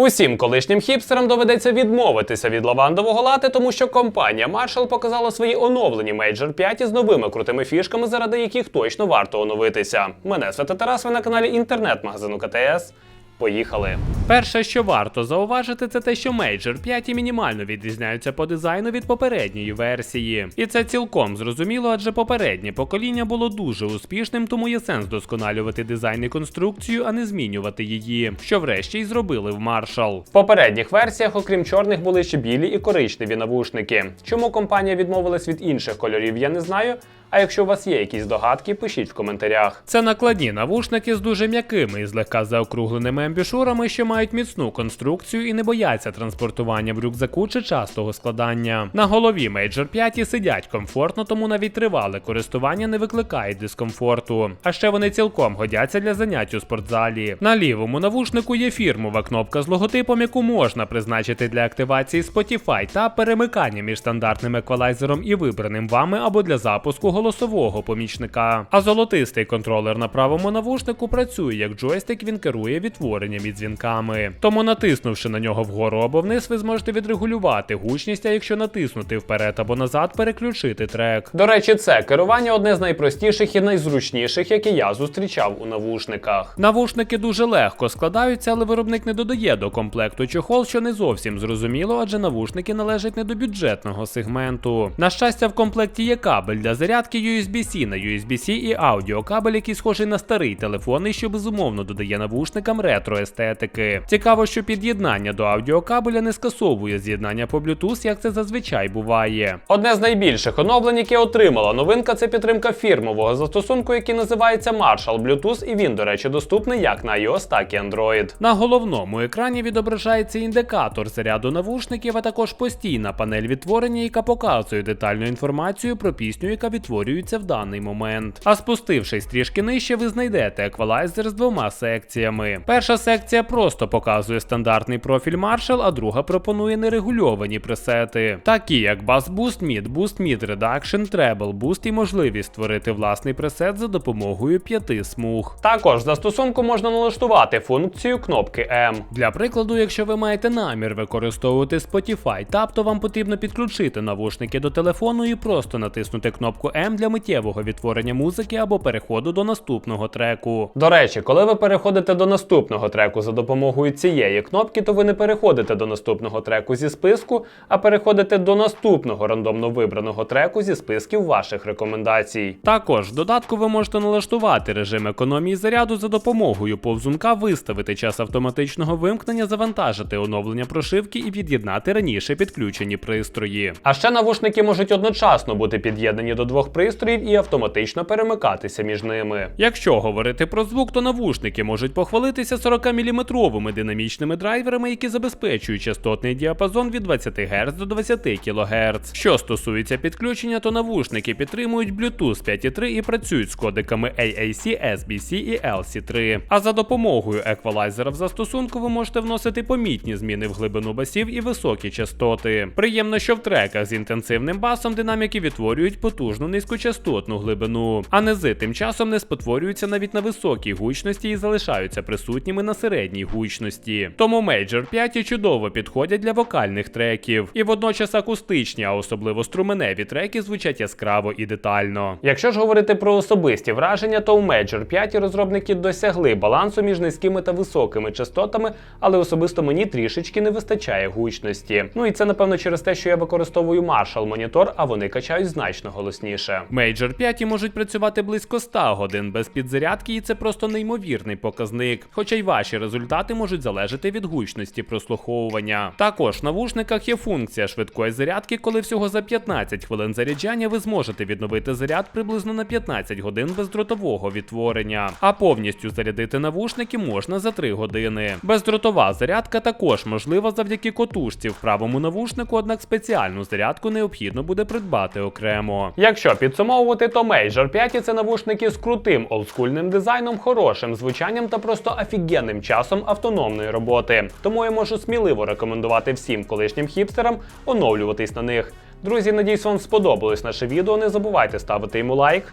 Усім колишнім хіпстерам доведеться відмовитися від лавандового лати, тому що компанія Marshall показала свої оновлені Major 5 із новими крутими фішками, заради яких точно варто оновитися. Мене свята Тарас, ви на каналі інтернет-магазину КТС. Поїхали. Перше, що варто зауважити, це те, що Major 5 мінімально відрізняються по дизайну від попередньої версії. І це цілком зрозуміло, адже попереднє покоління було дуже успішним, тому є сенс досконалювати дизайн і конструкцію, а не змінювати її, що врешті й зробили в Marshall. В попередніх версіях, окрім чорних, були ще білі і коричневі навушники. Чому компанія відмовилась від інших кольорів, я не знаю. А якщо у вас є якісь догадки, пишіть в коментарях. Це накладні навушники з дуже м'якими і злегка заокругленими амбішурами, що мають міцну конструкцію і не бояться транспортування в рюкзаку чи частого складання. На голові Major 5 сидять комфортно, тому навіть тривале користування не викликає дискомфорту. А ще вони цілком годяться для занять у спортзалі. На лівому навушнику є фірмова кнопка з логотипом, яку можна призначити для активації Spotify та перемикання між стандартним еквалайзером і вибраним вами або для запуску голосового помічника. А золотистий контролер на правому навушнику працює як джойстик, він керує відтворенням і дзвінками. Тому натиснувши на нього вгору або вниз, ви зможете відрегулювати гучність, а якщо натиснути вперед або назад, переключити трек. До речі, це керування одне з найпростіших і найзручніших, які я зустрічав у навушниках. Навушники дуже легко складаються, але виробник не додає до комплекту чохол, що не зовсім зрозуміло, адже навушники належать не до бюджетного сегменту. На щастя, в комплекті є кабель для зарядки USB-C на USB-C і аудіокабель, який схожий на старий телефон, і що безумовно додає навушникам ретро-естетики. Цікаво, що під'єднання до аудіокабеля не скасовує з'єднання по Bluetooth, як це зазвичай буває. Одне з найбільших оновлень, яке отримала новинка, це підтримка фірмового застосунку, який називається Marshall Bluetooth, і він, до речі, доступний як на iOS, так і Android. На головному екрані відображається індикатор заряду навушників, а також постійна панель відтворення, яка показує детальну інформацію про пісню, яка відтворюється в даний момент. А спустившись трішки нижче, ви знайдете еквалайзер з двома секціями. Перша секція просто показує стандартний профіль Marshall, а друга пропонує нерегульовані пресети, такі як Bass Boost Mid, Boost Mid Reduction, Treble Boost і можливість створити власний пресет за допомогою п'яти смуг. Також застосунку можна налаштувати функцію кнопки M. Для прикладу, якщо ви маєте намір використовувати Spotify Tab, то вам потрібно підключити навушники до телефону і просто натиснути кнопку M для миттєвого відтворення музики або переходу до наступного треку. До речі, коли ви переходите до наступного треку за допомогою цієї кнопки, то ви не переходите до наступного треку зі списку, а переходите до наступного рандомно вибраного треку зі списків ваших рекомендацій. Також в додатку ви можете налаштувати режим економії заряду за допомогою повзунка, виставити час автоматичного вимкнення, завантажити оновлення прошивки і під'єднати раніше підключені пристрої. А ще навушники можуть одночасно бути під'єднані до двох пристроїв і автоматично перемикатися між ними. Якщо говорити про звук, то навушники можуть похвалитися 40-мм динамічними драйверами, які забезпечують частотний діапазон від 20 Гц до 20 кГц. Що стосується підключення, то навушники підтримують Bluetooth 5.3 і працюють з кодиками AAC, SBC і LC3. А за допомогою еквалайзера в застосунку ви можете вносити помітні зміни в глибину басів і високі частоти. Приємно, що в треках з інтенсивним басом динаміки відтворюють потужну низькочастотну глибину, а низи тим часом не спотворюються навіть на високій гучності і залишаються присутніми на середній гучності. Тому Major 5 чудово підходять для вокальних треків, і водночас акустичні, а особливо струменеві треки звучать яскраво і детально. Якщо ж говорити про особисті враження, то у Major 5 розробники досягли балансу між низькими та високими частотами, але особисто мені трішечки не вистачає гучності. Ну і це напевно через те, що я використовую Marshall монітор, а вони качають значно голосніше. Major 5 можуть працювати близько 100 годин без підзарядки, і це просто неймовірний показник. Хоча й ваші результати можуть залежати від гучності прослуховування. Також в навушниках є функція швидкої зарядки, коли всього за 15 хвилин заряджання ви зможете відновити заряд приблизно на 15 годин бездротового відтворення. А повністю зарядити навушники можна за 3 години. Бездротова зарядка також можлива завдяки котушці в правому навушнику, однак спеціальну зарядку необхідно буде придбати окремо. Якщо підсумовувати, то Major 5 це навушники з крутим олдскульним дизайном, хорошим звучанням та просто офігенним часом автономної роботи. Тому я можу сміливо рекомендувати всім колишнім хіпстерам оновлюватись на них. Друзі, надіюсь, вам сподобалось наше відео. Не забувайте ставити йому лайк,